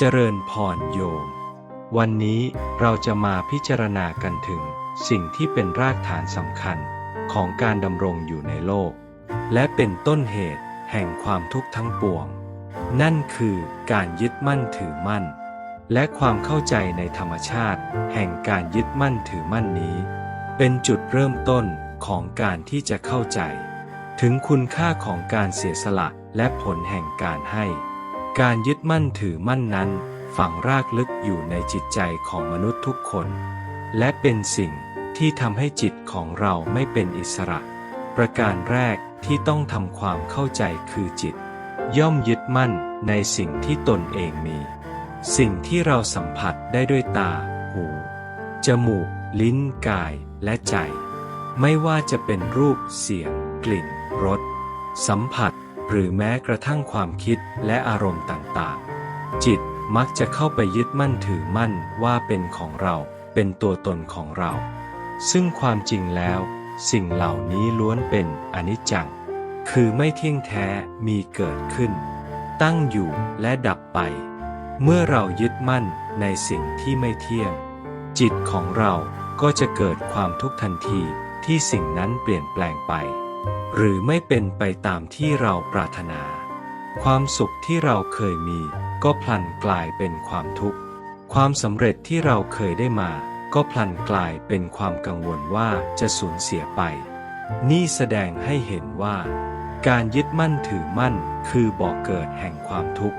เจริญพรโยม วันนี้เราจะมาพิจารณากันถึงสิ่งที่เป็นรากฐานสำคัญของการดำรงอยู่ในโลก และเป็นต้นเหตุแห่งความทุกข์ทั้งปวง นั่นคือการยึดมั่นถือมั่น และความเข้าใจในธรรมชาติ แห่งการยึดมั่นถือมั่นนี้ เป็นจุดเริ่มต้นของการที่จะเข้าใจ ถึงคุณค่าของการเสียสละและผลแห่งการให้ การยึดมั่นถือมั่นนั้น ฝังรากลึกอยู่ในจิตใจของมนุษย์ทุกคน และเป็นสิ่งที่ทำให้จิตของเราไม่เป็นอิสระ ประการแรกที่ต้องทำความเข้าใจคือจิต ย่อมยึดมั่นในสิ่งที่ตนเองมี สิ่งที่เราสัมผัสได้ด้วยตา หู จมูก ลิ้น กาย และใจ ไม่ว่าจะเป็นรูป เสียง กลิ่น รส สัมผัส หรือแม้กระทั่งความคิดและอารมณ์ต่างๆ จิตมักจะเข้าไปยึดมั่นถือมั่นว่าเป็นของเรา เป็นตัวตนของเรา ซึ่งความจริงแล้ว สิ่งเหล่านี้ล้วนเป็นอนิจจัง คือไม่เที่ยงแท้มีเกิดขึ้น ตั้งอยู่และดับไป เมื่อเรายึดมั่นในสิ่งที่ไม่เที่ยง จิตของเราก็จะเกิดความทุกข์ทันทีที่สิ่งนั้นเปลี่ยนแปลงไป หรือไม่เป็นไปตามที่เราปรารถนา ความสุขที่เราเคยมี ก็พลันกลายเป็นความทุกข์ ความสำเร็จที่เราเคยได้มา ก็พลันกลายเป็นความกังวลว่าจะสูญเสียไป นี่แสดงให้เห็นว่า การยึดมั่นถือมั่นคือบ่อกเกิดแห่งความทุกข์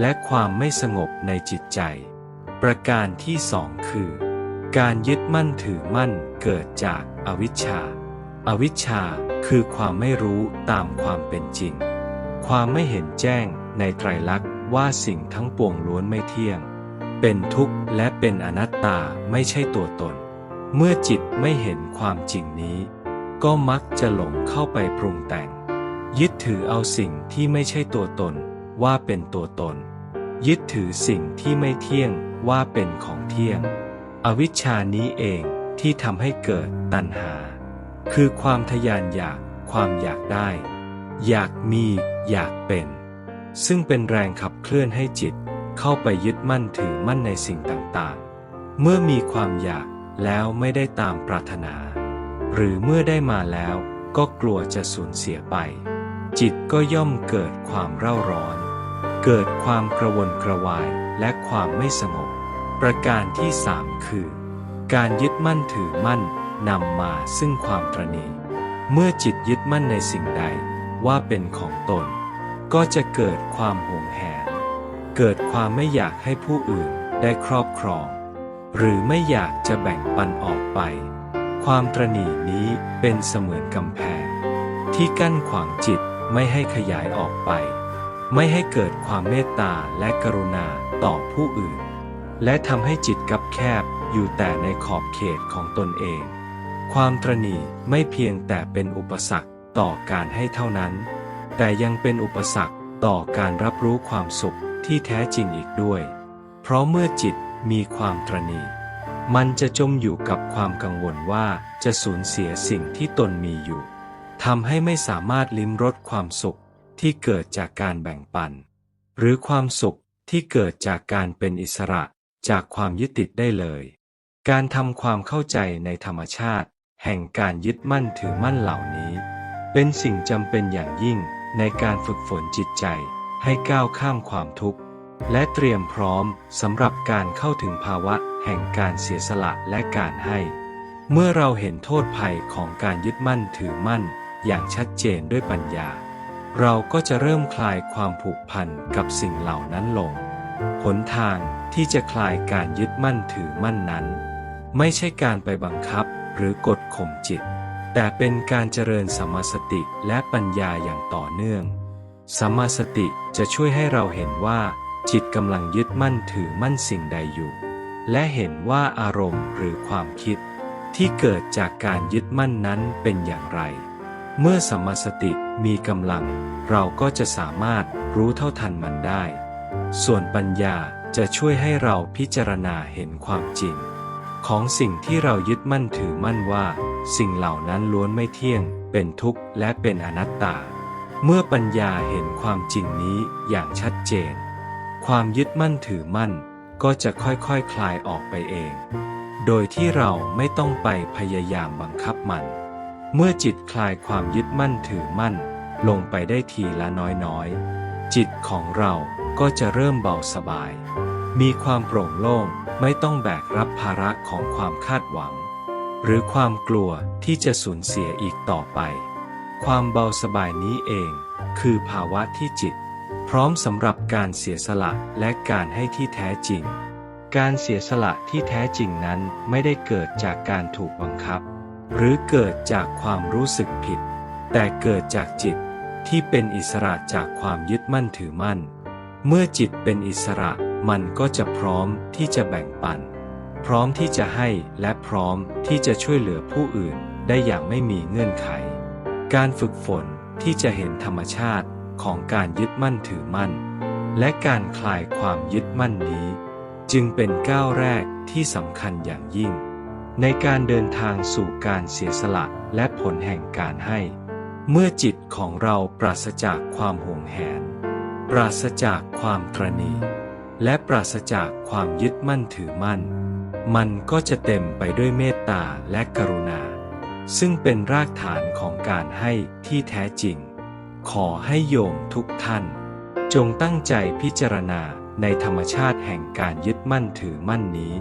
และความไม่สงบในจิตใจ ประการที่สองคือ การยึดมั่นถือมั่นเกิดจากอวิชชาอวิชชา คือความไม่รู้ตามความเป็นจริง ความไม่เห็นแจ้งในไตรลักษณ์ว่าสิ่งทั้งปวงล้วนไม่เที่ยง เป็นทุกข์และเป็นอนัตตาไม่ใช่ตัวตน เมื่อจิตไม่เห็นความจริงนี้ ก็มักจะหลงเข้าไปปรุงแต่ง ยึดถือเอาสิ่งที่ไม่ใช่ตัวตนว่าเป็นตัวตน ยึดถือสิ่งที่ไม่เที่ยงว่าเป็นของเที่ยง อวิชชานี้เองที่ทำให้เกิดตัณหา คือความทยานอยาก ความอยากได้ อยากมี อยากเป็น ซึ่งเป็นแรงขับเคลื่อนให้จิต เข้าไปยึดมั่นถือมั่นในสิ่งต่างๆ เมื่อมีความอยากแล้วไม่ได้ตามปรารถนา หรือเมื่อได้มาแล้วก็กลัวจะสูญเสียไป จิตก็ย่อมเกิดความเร่าร้อน เกิดความกระวนกระวายและความไม่สงบ ประการที่สามคือ การยึดมั่นถือมั่น นำมาซึ่งความตรณีเมื่อจิตยึดมั่นในสิ่งใดว่าเป็นของตน ก็จะเกิดความหวงแหน เกิดความไม่อยากให้ผู้อื่นได้ครอบครอง หรือไม่อยากจะแบ่งปันออกไป ความตรณีนี้เป็นเสมือนกำแพง ที่กั้นขวางจิตไม่ให้ขยายออกไป ไม่ให้เกิดความเมตตาและกรุณาต่อผู้อื่น และทำให้จิตกับแคบอยู่แต่ในขอบเขตของตนเอง ความตรณีไม่เพียงแต่เป็นอุปสรรคต่อการให้เท่านั้น แต่ยังเป็นอุปสรรคต่อการรับรู้ความสุขที่แท้จริงอีกด้วย เพราะเมื่อจิตมีความตรณีมันจะจมอยู่กับความกังวลว่าจะสูญเสียสิ่งที่ตนมีอยู่ทำให้ไม่สามารถลิ้มรสความสุขที่เกิดจากการแบ่งปัน หรือความสุขที่เกิดจากการเป็นอิสระจากความยึดติดได้เลย การทำความเข้าใจในธรรมชาติ แห่งการยึดมั่นถือมั่นเหล่านี้ เป็นสิ่งจำเป็นอย่างยิ่งในการฝึกฝนจิตใจให้ก้าวข้ามความทุกข์ และเตรียมพร้อมสำหรับการเข้าถึงภาวะแห่งการเสียสละและการให้ เมื่อเราเห็นโทษภัยของการยึดมั่นถือมั่นอย่างชัดเจนด้วยปัญญา เราก็จะเริ่มคลายความผูกพันกับสิ่งเหล่านั้นลง หนทางที่จะคลายการยึดมั่นถือมั่นนั้น ไม่ใช่การไปบังคับ หรือกดข่มจิต แต่เป็นการเจริญสัมมาสติและปัญญาอย่างต่อเนื่อง สัมมาสติจะช่วยให้เราเห็นว่า จิตกำลังยึดมั่นถือมั่นสิ่งใดอยู่ และเห็นว่าอารมณ์หรือความคิด ที่เกิดจากการยึดมั่นนั้นเป็นอย่างไร เมื่อสัมมาสติมีกำลัง เราก็จะสามารถรู้เท่าทันมันได้ ส่วนปัญญาจะช่วยให้เราพิจารณาเห็นความจริง ของสิ่งที่เรายึดมั่นถือมั่นว่า สิ่งเหล่านั้นล้วนไม่เที่ยง เป็นทุกข์และเป็นอนัตตา เมื่อปัญญาเห็นความจริงนี้อย่างชัดเจน ความยึดมั่นถือมั่นก็จะค่อยๆคคลายออกไปเอง โดยที่เราไม่ต้องไปพยายามบังคับมัน เมื่อจิตคลายความยึดมั่นถือมั่น ลงไปได้ทีละน้อยๆ จิตของเราก็จะเริ่มเบาสบาย มีความโปร่งโล่งไม่ต้องแบกรับภาระของความคาดหวัง หรือความกลัวที่จะสูญเสียอีกต่อไป ความเบาสบายนี้เอง คือภาวะที่จิต พร้อมสำหรับการเสียสละและการให้ที่แท้จริง การเสียสละที่แท้จริงนั้นไม่ได้เกิดจากการถูกบังคับ หรือเกิดจากความรู้สึกผิด แต่เกิดจากจิตที่เป็นอิสระจากความยึดมั่นถือมั่น เมื่อจิตเป็นอิสระ มันก็จะพร้อมที่จะแบ่งปัน พร้อมที่จะให้และพร้อมที่จะช่วยเหลือผู้อื่นได้อย่างไม่มีเงื่อนไข การฝึกฝนที่จะเห็นธรรมชาติของการยึดมั่นถือมั่น และการคลายความยึดมั่นนี้ จึงเป็นก้าวแรกที่สำคัญอย่างยิ่ง ในการเดินทางสู่การเสียสละและผลแห่งการให้ เมื่อจิตของเราปราศจากความห่วงแหน ปราศจากความตรณี และปราศจากความยึดมั่นถือมั่น มันก็จะเต็มไปด้วยเมตตาและกรุณา ซึ่งเป็นรากฐานของการให้ที่แท้จริง ขอให้โยมทุกท่าน จงตั้งใจพิจารณาในธรรมชาติแห่งการยึดมั่นถือมั่นนี้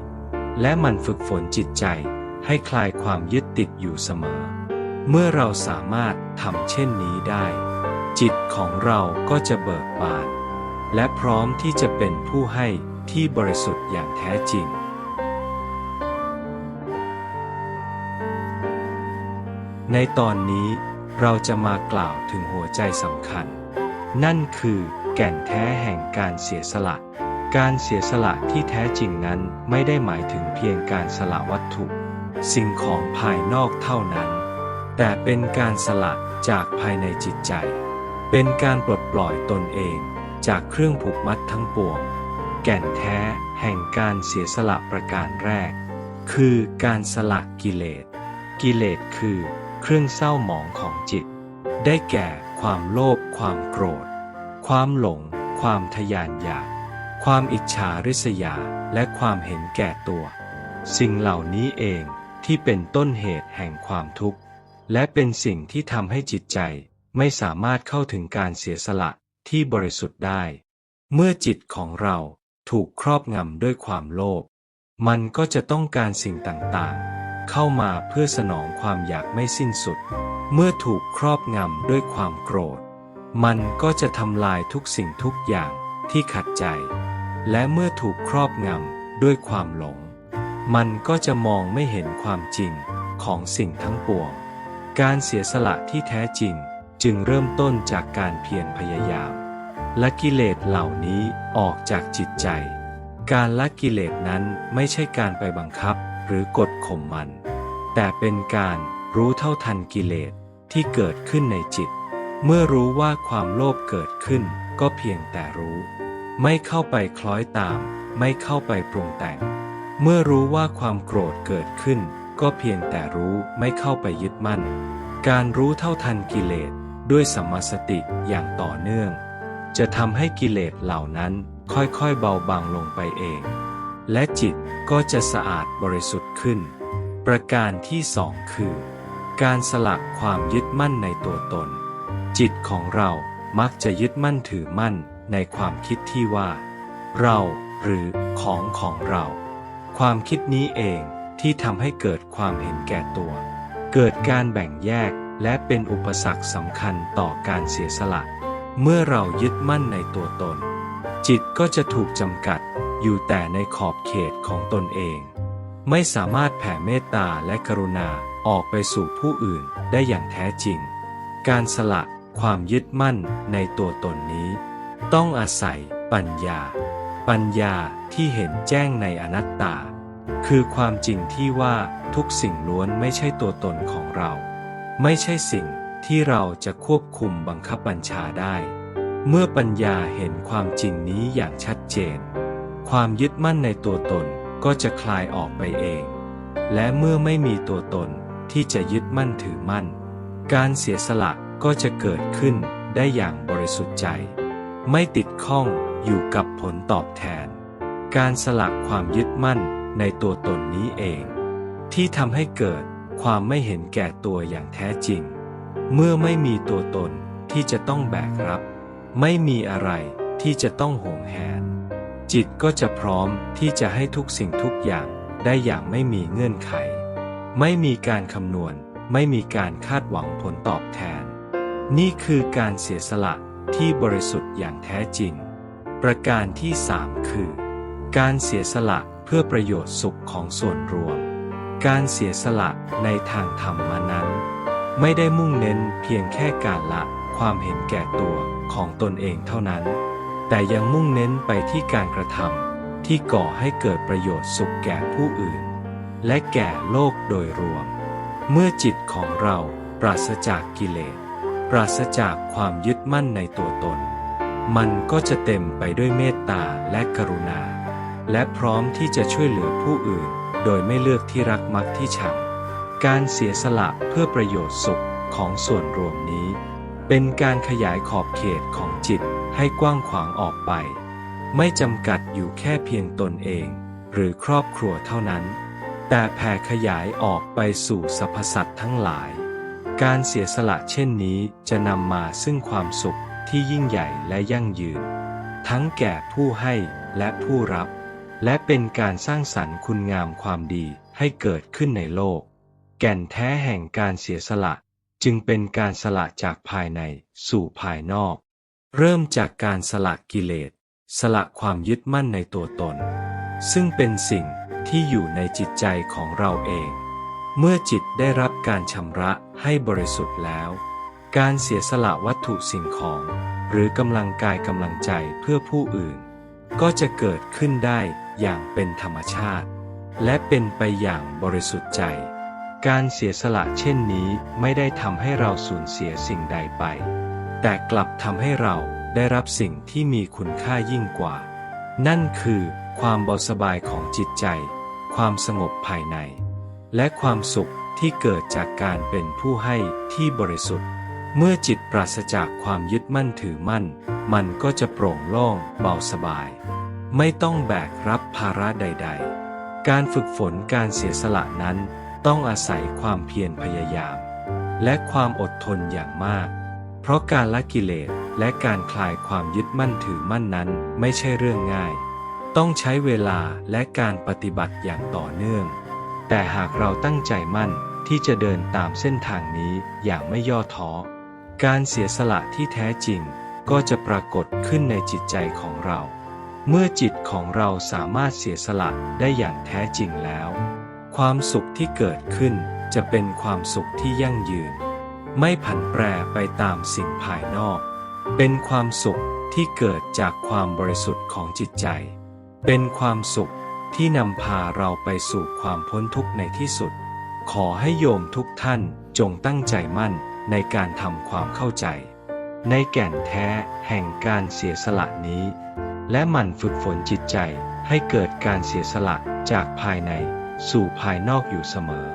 และมันฝึกฝนจิตใจให้คลายความยึดติดอยู่เสมอ เมื่อเราสามารถทำเช่นนี้ได้ จิตของเราก็จะเบิกบาน และพร้อมที่จะเป็นผู้ให้ที่บริสุทธิ์อย่างแท้จริง ในตอนนี้เราจะมากล่าวถึงหัวใจสำคัญ นั่นคือแก่นแท้แห่งการเสียสละ การเสียสละที่แท้จริงนั้นไม่ได้หมายถึงเพียงการสละวัตถุ สิ่งของภายนอกเท่านั้น แต่เป็นการสละจากภายในจิตใจ เป็นการปลดปล่อยตนเอง จากเครื่องผูกมัดทั้งปวง แก่นแท้แห่งการเสียสละประการแรก คือการสละกิเลส กิเลสคือเครื่องเศร้าหมองของจิต ได้แก่ความโลภความโกรธ ความหลง ความทยานอยาก ความอิจฉาริษยาและความเห็นแก่ตัว สิ่งเหล่านี้เองที่เป็นต้นเหตุแห่งความทุกข์ และเป็นสิ่งที่ทำให้จิตใจไม่สามารถเข้าถึงการเสียสละ ที่บริสุทธิ์ได้ เมื่อจิตของเราถูกครอบงำด้วยความโลภ มันก็จะต้องการสิ่งต่างๆ เข้ามาเพื่อสนองความอยากไม่สิ้นสุด เมื่อถูกครอบงำด้วยความโกรธ มันก็จะทำลายทุกสิ่งทุกอย่างที่ขัดใจ และเมื่อถูกครอบงำด้วยความหลง มันก็จะมองไม่เห็นความจริงของสิ่งทั้งปวง การเสียสละที่แท้จริง จึงเริ่มต้นจากการเพียรพยายาม ละกิเลสเหล่านี้ออกจากจิตใจ การละกิเลสนั้นไม่ใช่การไปบังคับหรือกดข่มมัน แต่เป็นการรู้เท่าทันกิเลสที่เกิดขึ้นในจิต เมื่อรู้ว่าความโลภเกิดขึ้นก็เพียงแต่รู้ ไม่เข้าไปคล้อยตาม ไม่เข้าไปปรุงแต่ง เมื่อรู้ว่าความโกรธเกิดขึ้น ก็เพียงแต่รู้ไม่เข้าไปยึดมั่น การรู้เท่าทันกิเลส ด้วยสัมมาสติอย่างต่อเนื่อง จะทำให้กิเลสเหล่านั้นค่อยๆเบาบางลงไปเอง และจิตก็จะสะอาดบริสุทธิ์ขึ้น ประการที่สองคือ การสละความยึดมั่นในตัวตน จิตของเรามักจะยึดมั่นถือมั่นในความคิดที่ว่า เราหรือของของเรา ความคิดนี้เองที่ทำให้เกิดความเห็นแก่ตัว เกิดการแบ่งแยก และเป็นอุปสรรคสำคัญต่อการเสียสละ เมื่อเรายึดมั่นในตัวตน จิตก็จะถูกจำกัดอยู่แต่ในขอบเขตของตนเอง ไม่สามารถแผ่เมตตาและกรุณาออกไปสู่ผู้อื่นได้อย่างแท้จริง การสละความยึดมั่นในตัวตนนี้ ต้องอาศัยปัญญา ปัญญาที่เห็นแจ้งในอนัตตา คือความจริงที่ว่าทุกสิ่งล้วนไม่ใช่ตัวตนของเรา ไม่ใช่สิ่งที่เราจะควบคุมบังคับบัญชาได้ เมื่อปัญญาเห็นความจริงนี้อย่างชัดเจน ความยึดมั่นในตัวตนก็จะคลายออกไปเอง และเมื่อไม่มีตัวตนที่จะยึดมั่นถือมั่น การเสียสละก็จะเกิดขึ้นได้อย่างบริสุทธิ์ใจ ไม่ติดข้องอยู่กับผลตอบแทน การสลักความยึดมั่นในตัวตนนี้เอง ที่ทำให้เกิด ความไม่เห็นแก่ตัวอย่างแท้จริง เมื่อไม่มีตัวตนที่จะต้องแบกรับ ไม่มีอะไรที่จะต้องห่วงแหน จิตก็จะพร้อมที่จะให้ทุกสิ่งทุกอย่างได้อย่างไม่มีเงื่อนไข ไม่มีการคำนวณ ไม่มีการคาดหวังผลตอบแทน นี่คือการเสียสละที่บริสุทธิ์อย่างแท้จริง ประการที่สามคือ การเสียสละเพื่อประโยชน์สุขของส่วนรวม การเสียสละในทางธรรมานั้น ไม่ได้มุ่งเน้นเพียงแค่การละความเห็นแก่ตัวของตนเองเท่านั้น แต่ยังมุ่งเน้นไปที่การกระทำที่ก่อให้เกิดประโยชน์สุขแก่ผู้อื่น และแก่โลกโดยรวม เมื่อจิตของเราปราศจากกิเลส ปราศจากความยึดมั่นในตัวตน มันก็จะเต็มไปด้วยเมตตาและกรุณา และพร้อมที่จะช่วยเหลือผู้อื่น โดยไม่เลือกที่รักมักที่ชัง การเสียสละเพื่อประโยชน์สุขของส่วนรวมนี้ เป็นการขยายขอบเขตของจิตให้กว้างขวางออกไป ไม่จำกัดอยู่แค่เพียงตนเอง หรือครอบครัวเท่านั้น แต่แผ่ขยายออกไปสู่สรรพสัตว์ทั้งหลาย การเสียสละเช่นนี้จะนำมาซึ่งความสุขที่ยิ่งใหญ่และยั่งยืน ทั้งแก่ผู้ให้และผู้รับ และเป็นการสร้างสรรค์คุณงามความดีให้เกิดขึ้นในโลก แก่นแท้แห่งการเสียสละ จึงเป็นการสละจากภายในสู่ภายนอก เริ่มจากการสละกิเลส สละความยึดมั่นในตัวตน ซึ่งเป็นสิ่งที่อยู่ในจิตใจของเราเอง เมื่อจิตได้รับการชำระให้บริสุทธิ์แล้ว การเสียสละวัตถุสิ่งของ หรือกำลังกายกำลังใจเพื่อผู้อื่น ก็จะเกิดขึ้นได้ อย่างเป็นธรรมชาติ และเป็นไปอย่างบริสุทธิ์ใจ การเสียสละเช่นนี้ไม่ได้ทำให้เราสูญเสียสิ่งใดไป แต่กลับทำให้เราได้รับสิ่งที่มีคุณค่ายิ่งกว่า นั่นคือความเบาสบายของจิตใจ ความสงบภายใน และความสุขที่เกิดจากการเป็นผู้ให้ที่บริสุทธิ์ เมื่อจิตปราศจากความยึดมั่นถือมั่น มันก็จะโปร่งโล่งเบาสบาย ไม่ต้องแบกรับภาระใด ๆ การฝึกฝนการเสียสละนั้น ต้องอาศัยความเพียรพยายาม และความอดทนอย่างมาก เพราะการละกิเลสและการคลายความยึดมั่นถือมั่นนั้นไม่ใช่เรื่องง่าย ต้องใช้เวลาและการปฏิบัติอย่างต่อเนื่อง แต่หากเราตั้งใจมั่นที่จะเดินตามเส้นทางนี้อย่างไม่ย่อท้อ การเสียสละที่แท้จริงก็จะปรากฏขึ้นในจิตใจของเรา เมื่อจิตของเราสามารถเสียสละได้อย่างแท้จริงแล้ว ความสุขที่เกิดขึ้นจะเป็นความสุขที่ยั่งยืน ไม่ผันแปรไปตามสิ่งภายนอก เป็นความสุขที่เกิดจากความบริสุทธิ์ของจิตใจ เป็นความสุขที่นำพาเราไปสู่ความพ้นทุกข์ในที่สุด ขอให้โยมทุกท่านจงตั้งใจมั่นในการทำความเข้าใจ ในแก่นแท้แห่งการเสียสละนี้ และหมั่นฝึกฝนจิตใจให้เกิดการเสียสละจากภายในสู่ภายนอกอยู่เสมอ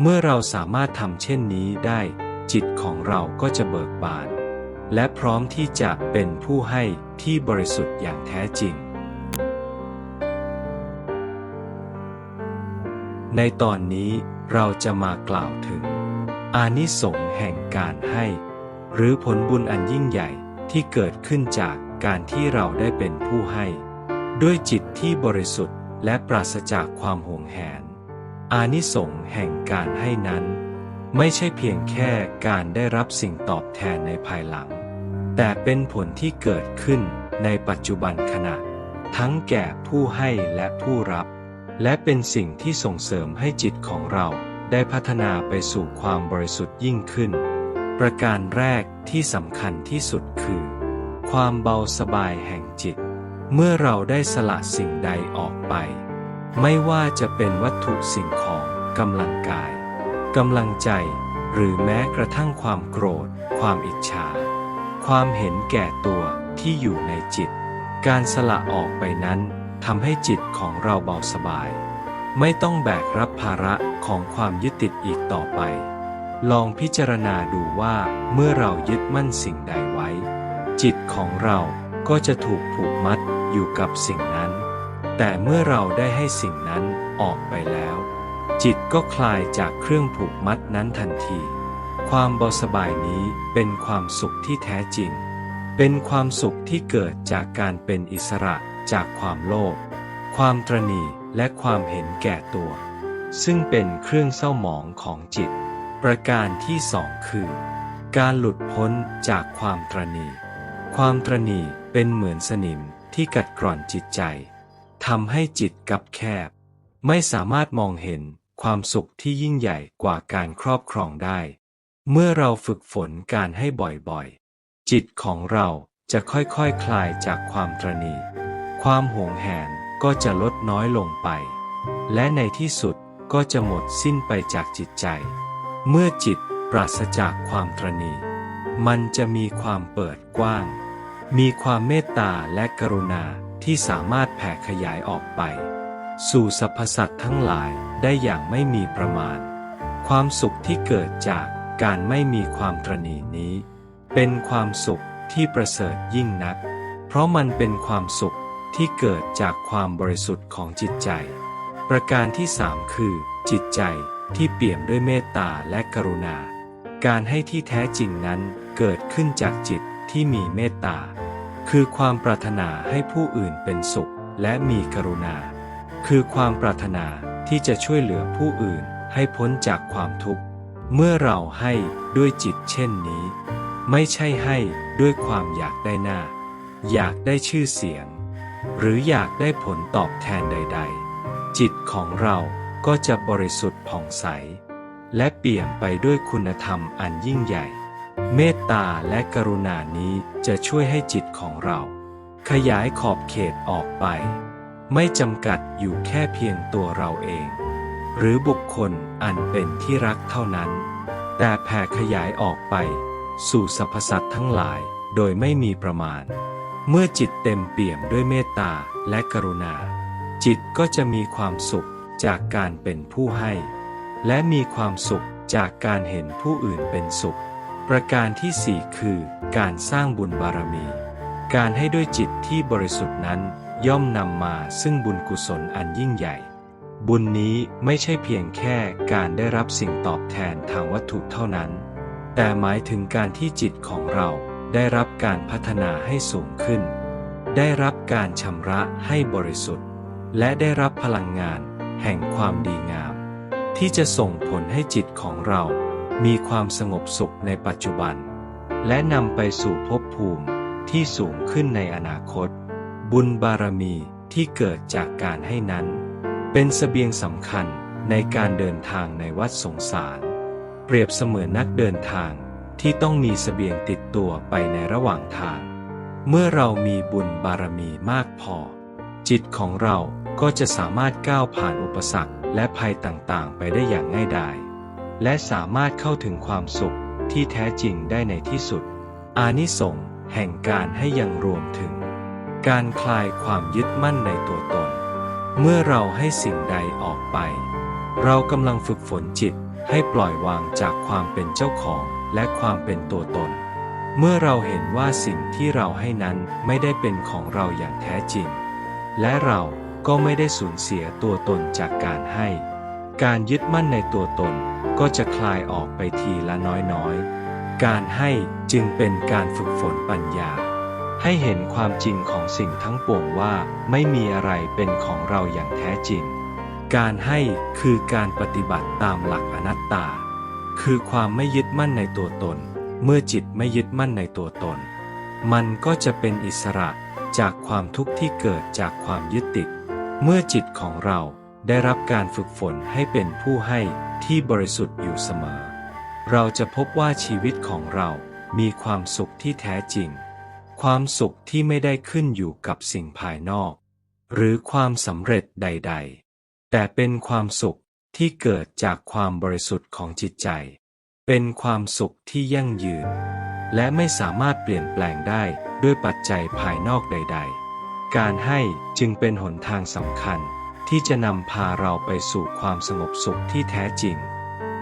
เมื่อเราสามารถทำเช่นนี้ได้ จิตของเราก็จะเบิกบาน และพร้อมที่จะเป็นผู้ให้ที่บริสุทธิ์อย่างแท้จริง ในตอนนี้เราจะมากล่าวถึง อานิสงส์แห่งการให้ หรือผลบุญอันยิ่งใหญ่ที่เกิดขึ้นจาก การที่เราได้เป็นผู้ให้ ด้วยจิตที่บริสุทธิ์และปราศจากความห่วงแหน อานิสงส์แห่งการให้นั้น ไม่ใช่เพียงแค่การได้รับสิ่งตอบแทนในภายหลัง แต่เป็นผลที่เกิดขึ้นในปัจจุบันขณะ ทั้งแก่ผู้ให้และผู้รับ และเป็นสิ่งที่ส่งเสริมให้จิตของเราได้พัฒนาไปสู่ความบริสุทธิ์ยิ่งขึ้น ประการแรกที่สำคัญที่สุดคือ ความเบาสบายแห่งจิต เมื่อเราได้สละสิ่งใดออกไป ไม่ว่าจะเป็นวัตถุสิ่งของกำลังกายกำลังใจ หรือแม้กระทั่งความโกรธ ความอิจฉา ความเห็นแก่ตัวที่อยู่ในจิต การสละออกไปนั้นทำให้จิตของเราเบาสบาย ไม่ต้องแบกรับภาระของความยึดติดอีกต่อไป ลองพิจารณาดูว่าเมื่อเรายึดมั่นสิ่งใดไว้ จิตของเราก็จะถูกผูกมัดอยู่กับสิ่งนั้น แต่เมื่อเราได้ให้สิ่งนั้นออกไปแล้ว จิตก็คลายจากเครื่องผูกมัดนั้นทันที ความเบาสบายนี้เป็นความสุขที่แท้จริง เป็นความสุขที่เกิดจากการเป็นอิสระจากความโลภ ความตรณีและความเห็นแก่ตัว ซึ่งเป็นเครื่องเศร้าหมองของจิต ประการที่สองคือ การหลุดพ้นจากความตรณี ความตรณีเป็นเหมือนสนิมที่กัดกร่อนจิตใจทำให้จิตกับแคบ ไม่สามารถมองเห็นความสุขที่ยิ่งใหญ่กว่าการครอบครองได้ เมื่อเราฝึกฝนการให้บ่อยๆ จิตของเราจะค่อยๆคคลายจากความตรณีความหวงแหนก็จะลดน้อยลงไป และในที่สุดก็จะหมดสิ้นไปจากจิตใจ เมื่อจิตปราศจากความตรณีมันจะมีความเปิดกว้าง มีความเมตตาและกรุณาที่สามารถแผ่ขยายออกไป สู่สรรพสัตว์ทั้งหลายได้อย่างไม่มีประมาณ ความสุขที่เกิดจากการไม่มีความตรณีนี้ เป็นความสุขที่ประเสริฐยิ่งนัก เพราะมันเป็นความสุขที่เกิดจากความบริสุทธิ์ของจิตใจ ประการที่สามคือ จิตใจที่เปี่ยมด้วยเมตตาและกรุณา การให้ที่แท้จริงนั้นเกิดขึ้นจากจิต ที่มีเมตตา คือความปรารถนาให้ผู้อื่นเป็นสุข และมีกรุณา คือความปรารถนาที่จะช่วยเหลือผู้อื่นให้พ้นจากความทุกข์ เมื่อเราให้ด้วยจิตเช่นนี้ ไม่ใช่ให้ด้วยความอยากได้หน้า อยากได้ชื่อเสียง หรืออยากได้ผลตอบแทนใด ๆ จิตของเราก็จะบริสุทธิ์ผ่องใส และเปลี่ยมไปด้วยคุณธรรมอันยิ่งใหญ่ เมตตาและกรุณานี้จะช่วยให้จิตของเรา ขยายขอบเขตออกไป ไม่จำกัดอยู่แค่เพียงตัวเราเอง หรือบุคคลอันเป็นที่รักเท่านั้น แต่แผ่ขยายออกไป สู่สรรพสัตว์ทั้งหลายโดยไม่มีประมาณ เมื่อจิตเต็มเปี่ยมด้วยเมตตาและกรุณา จิตก็จะมีความสุขจากการเป็นผู้ให้ และมีความสุขจากการเห็นผู้อื่นเป็นสุข ประการที่สี่คือ การสร้างบุญบารมี การให้ด้วยจิตที่บริสุทธิ์นั้นย่อมนำมาซึ่งบุญกุศลอันยิ่งใหญ่ บุญนี้ไม่ใช่เพียงแค่การได้รับสิ่งตอบแทนทางวัตถุเท่านั้น แต่หมายถึงการที่จิตของเราได้รับการพัฒนาให้สูงขึ้น ได้รับการชำระให้บริสุทธิ์ และได้รับพลังงานแห่งความดีงาม ที่จะส่งผลให้จิตของเรา มีความสงบสุขในปัจจุบัน และนำไปสู่ภพภูมิที่สูงขึ้นในอนาคต บุญบารมีที่เกิดจากการให้นั้น เป็นสเสบียงสำคัญในการเดินทางในวัดสงสาร เปรียบเสมือนนักเดินทางที่ต้องมีสเสบียงติดตัวไปในระหว่างทาง เมื่อเรามีบุญบารมีมากพอ จิตของเราก็จะสามารถก้าวผ่านอุปสรรคและภัยต่างๆ ไปได้อย่างง่ายดาย และสามารถเข้าถึงความสุขที่แท้จริงได้ในที่สุด อานิสงส์แห่งการให้ยังรวมถึง การคลายความยึดมั่นในตัวตน เมื่อเราให้สิ่งใดออกไป เรากำลังฝึกฝนจิตให้ปล่อยวางจากความเป็นเจ้าของและความเป็นตัวตน เมื่อเราเห็นว่าสิ่งที่เราให้นั้นไม่ได้เป็นของเราอย่างแท้จริง และเราก็ไม่ได้สูญเสียตัวตนจากการให้ การยึดมั่นในตัวตนก็จะคลายออกไปทีละน้อยๆ การให้จึงเป็นการฝึกฝนปัญญา ให้เห็นความจริงของสิ่งทั้งปวงว่าไม่มีอะไรเป็นของเราอย่างแท้จริง การให้คือการปฏิบัติตามหลักอนัตตา คือความไม่ยึดมั่นในตัวตน เมื่อจิตไม่ยึดมั่นในตัวตน มันก็จะเป็นอิสระจากความทุกข์ที่เกิดจากความยึดติด เมื่อจิตของเรา ได้รับการฝึกฝนให้เป็นผู้ให้ที่บริสุทธิ์อยู่เสมอ เราจะพบว่าชีวิตของเรามีความสุขที่แท้จริง ความสุขที่ไม่ได้ขึ้นอยู่กับสิ่งภายนอก หรือความสำเร็จใด ๆ แต่เป็นความสุขที่เกิดจากความบริสุทธิ์ของจิตใจ เป็นความสุขที่ยั่งยืน และไม่สามารถเปลี่ยนแปลงได้ด้วยปัจจัยภายนอกใด ๆ การให้จึงเป็นหนทางสำคัญ ที่จะนำพาเราไปสู่ความสงบสุขที่แท้จริง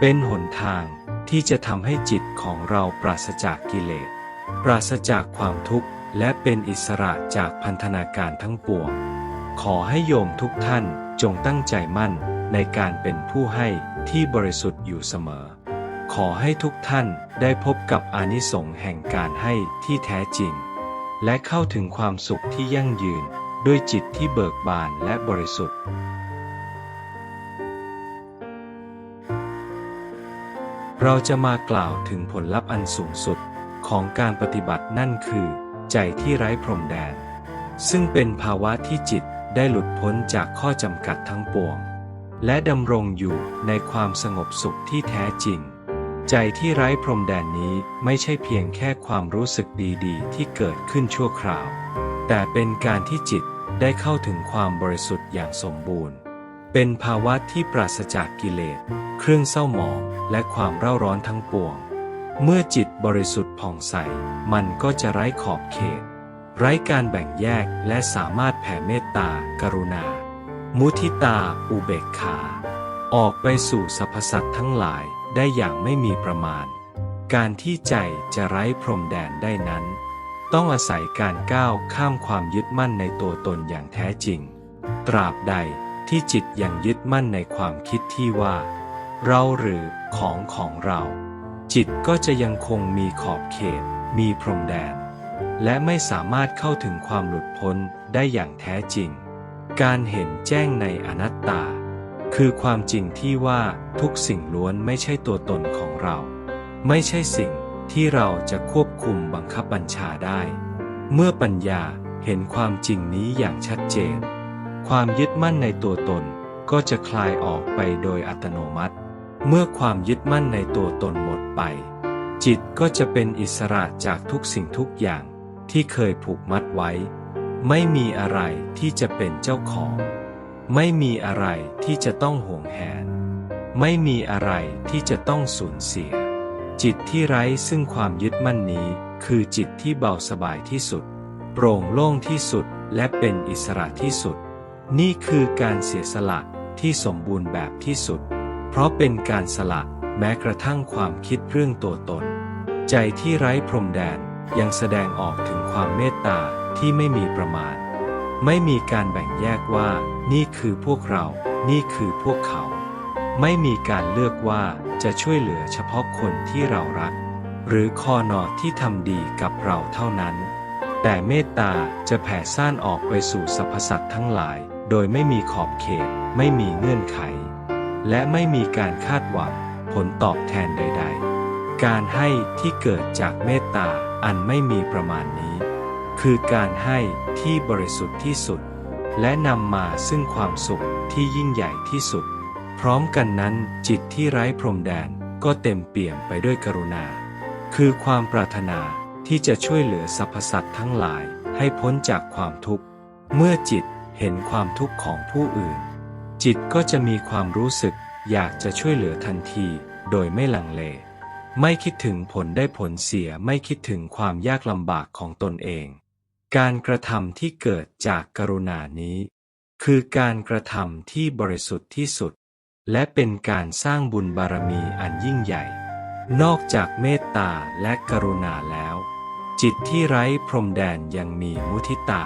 เป็นหนทางที่จะทำให้จิตของเราปราศจากกิเลส ปราศจากความทุกข์ และเป็นอิสระจากพันธนาการทั้งปวง ขอให้โยมทุกท่านจงตั้งใจมั่นในการเป็นผู้ให้ที่บริสุทธิ์อยู่เสมอ ขอให้ทุกท่านได้พบกับอานิสงส์แห่งการให้ที่แท้จริง และเข้าถึงความสุขที่ยั่งยืน ด้วยจิตที่เบิกบานและบริสุทธิ์ เราจะมากล่าวถึงผลลัพธ์อันสูงสุดของการปฏิบัตินั่นคือ ใจที่ไร้พรมแดน ซึ่งเป็นภาวะที่จิตได้หลุดพ้นจากข้อจำกัดทั้งปวง และดำรงอยู่ในความสงบสุขที่แท้จริง ใจที่ไร้พรมแดนนี้ไม่ใช่เพียงแค่ความรู้สึกดีๆ ที่เกิดขึ้นชั่วคราว แต่เป็นการที่จิตได้เข้าถึงความบริสุทธิ์อย่างสมบูรณ์ เป็นภาวะที่ปราศจากกิเลส เครื่องเศร้าหมอง และความเร่าร้อนทั้งปวง เมื่อจิตบริสุทธิ์ผ่องใส มันก็จะไร้ขอบเขต ไร้การแบ่งแยกและสามารถแผ่เมตตา กรุณา มุทิตา อุเบกขา ออกไปสู่สรรพสัตว์ทั้งหลายได้อย่างไม่มีประมาณ การที่ใจจะไร้พรมแดนได้นั้น ต้องอาศัยการก้าวข้ามความยึดมั่นในตัวตนอย่างแท้จริง ตราบใดที่จิตยังยึดมั่นในความคิดที่ว่า เราหรือของของเรา จิตก็จะยังคงมีขอบเขต มีพรมแดน และไม่สามารถเข้าถึงความหลุดพ้นได้อย่างแท้จริง การเห็นแจ้งในอนัตตา คือความจริงที่ว่าทุกสิ่งล้วนไม่ใช่ตัวตนของเรา ไม่ใช่สิ่ง ที่เราจะควบคุมบังคับบัญชาได้ เมื่อปัญญาเห็นความจริงนี้อย่างชัดเจน ความยึดมั่นในตัวตนก็จะคลายออกไปโดยอัตโนมัติ เมื่อความยึดมั่นในตัวตนหมดไป จิตก็จะเป็นอิสระจากทุกสิ่งทุกอย่างที่เคยผูกมัดไว้ ไม่มีอะไรที่จะเป็นเจ้าของ ไม่มีอะไรที่จะต้องห่วงแหน ไม่มีอะไรที่จะต้องสูญเสีย จิตที่ไร้ซึ่งความยึดมั่นนี้ คือจิตที่เบาสบายที่สุด โปร่งโล่งที่สุดและเป็นอิสระที่สุด นี่คือการเสียสละที่สมบูรณ์แบบที่สุด เพราะเป็นการสละแม้กระทั่งความคิดเรื่องตัวตน ใจที่ไร้พรมแดนยังแสดงออกถึงความเมตตาที่ไม่มีประมาณ ไม่มีการแบ่งแยกว่า นี่คือพวกเรา นี่คือพวกเขา ไม่มีการเลือกว่าจะช่วยเหลือเฉพาะคนที่เรารัก หรือคอนอที่ทำดีกับเราเท่านั้น แต่เมตตาจะแผ่ซ่านออกไปสู่สรรพสัตว์ทั้งหลาย โดยไม่มีขอบเขต ไม่มีเงื่อนไข และไม่มีการคาดหวังผลตอบแทนใด ๆ การให้ที่เกิดจากเมตตาอันไม่มีประมาณนี้ คือการให้ที่บริสุทธิ์ที่สุด และนำมาซึ่งความสุขที่ยิ่งใหญ่ที่สุด พร้อมกันนั้นจิตที่ไร้พรมแดนก็เต็มเปี่ยมไปด้วยกรุณา คือความปรารถนาที่จะช่วยเหลือสรรพสัตว์ทั้งหลายให้พ้นจากความทุกข์ เมื่อจิตเห็นความทุกข์ของผู้อื่น จิตก็จะมีความรู้สึกอยากจะช่วยเหลือทันทีโดยไม่ลังเล ไม่คิดถึงผลได้ผลเสียไม่คิดถึงความยากลำบากของตนเอง การกระทำที่เกิดจากกรุณานี้ คือการกระทำที่บริสุทธิ์ที่สุด และเป็นการสร้างบุญบารมีอันยิ่งใหญ่ นอกจากเมตตาและกรุณาแล้ว จิตที่ไร้พรมแดนยังมีมุทิตา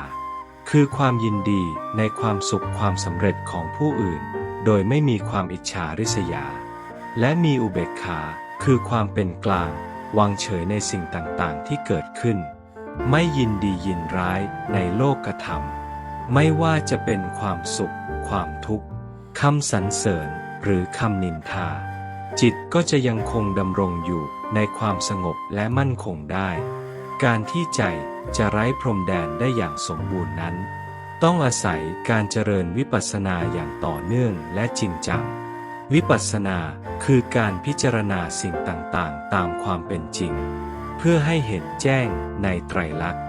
คือความยินดีในความสุขความสำเร็จของผู้อื่น โดยไม่มีความอิจฉาริษยา และมีอุเบกขาคือความเป็นกลาง วางเฉยในสิ่งต่างๆ ที่เกิดขึ้น ไม่ยินดียินร้ายในโลกกระทำไม่ว่าจะเป็นความสุข ความทุกข์คำสรรเสริญ หรือคำนินทา จิตก็จะยังคงดำรงอยู่ในความสงบและมั่นคงได้ การที่ใจจะไร้พรมแดนได้อย่างสมบูรณ์นั้น ต้องอาศัยการเจริญวิปัสสนาอย่างต่อเนื่องและจริงจัง วิปัสสนาคือการพิจารณาสิ่งต่างๆ ตามความเป็นจริง เพื่อให้เห็นแจ้งในไตรลักษณ์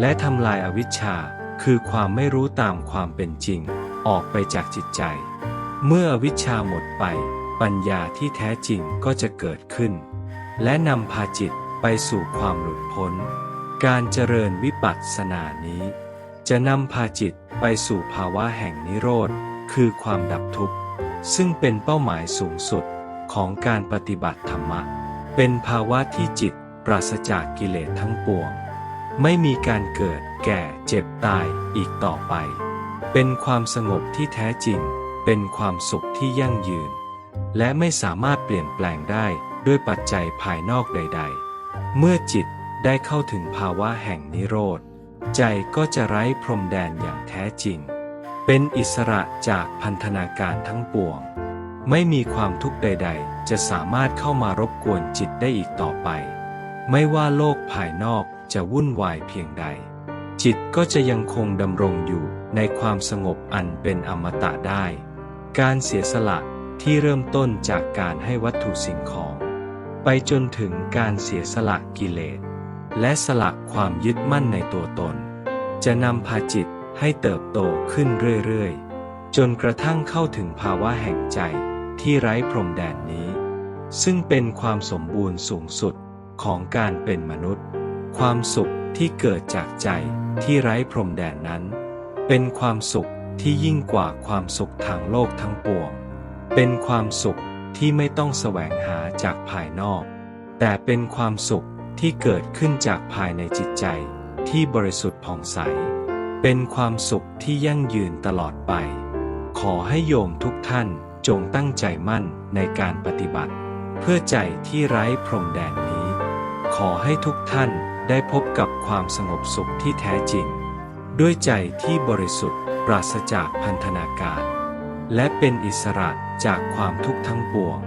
และทำลายอวิชชาคือความไม่รู้ตามความเป็นจริง ออกไปจากจิตใจ เมื่อวิชชาหมดไป ปัญญาที่แท้จริงก็จะเกิดขึ้น และนำพาจิตไปสู่ความหลุดพ้น การเจริญวิปัสสนานี้ จะนำพาจิตไปสู่ภาวะแห่งนิโรธ คือความดับทุกข์ ซึ่งเป็นเป้าหมายสูงสุดของการปฏิบัติธรรมะ เป็นภาวะที่จิตปราศจากกิเลสทั้งปวง ไม่มีการเกิดแก่เจ็บตายอีกต่อไป เป็นความสงบที่แท้จริง เป็นความสุขที่ยั่งยืน และไม่สามารถเปลี่ยนแปลงได้ด้วยปัจจัยภายนอกใด ๆ เมื่อจิตได้เข้าถึงภาวะแห่งนิโรธ ใจก็จะไร้พรมแดนอย่างแท้จริง เป็นอิสระจากพันธนาการทั้งปวง ไม่มีความทุกข์ใด ๆ จะสามารถเข้ามารบกวนจิตได้อีกต่อไป ไม่ว่าโลกภายนอกจะวุ่นวายเพียงใด จิตก็จะยังคงดำรงอยู่ในความสงบอันเป็นอมตะได้ การเสียสละที่เริ่มต้นจากการให้วัตถุสิ่งของ ไปจนถึงการเสียสละกิเลส และสละความยึดมั่นในตัวตน จะนำพาจิตให้เติบโตขึ้นเรื่อยๆ จนกระทั่งเข้าถึงภาวะแห่งใจที่ไร้พรมแดนนี้ ซึ่งเป็นความสมบูรณ์สูงสุดของการเป็นมนุษย์ ความสุขที่เกิดจากใจที่ไร้พรมแดนนั้น เป็นความสุข ที่ยิ่งกว่าความสุขทางโลกทั้งปวง เป็นความสุขที่ไม่ต้องแสวงหาจากภายนอก แต่เป็นความสุขที่เกิดขึ้นจากภายในจิตใจที่บริสุทธิ์ผ่องใส เป็นความสุขที่ยั่งยืนตลอดไป ขอให้โยมทุกท่านจงตั้งใจมั่นในการปฏิบัติ เพื่อใจที่ไร้พรมแดนนี้ ขอให้ทุกท่านได้พบกับความสงบสุขที่แท้จริง ด้วยใจที่บริสุทธิ์ ราศจากพันธนาการ และเป็นอิสระจากความทุกข์ทั้งปวง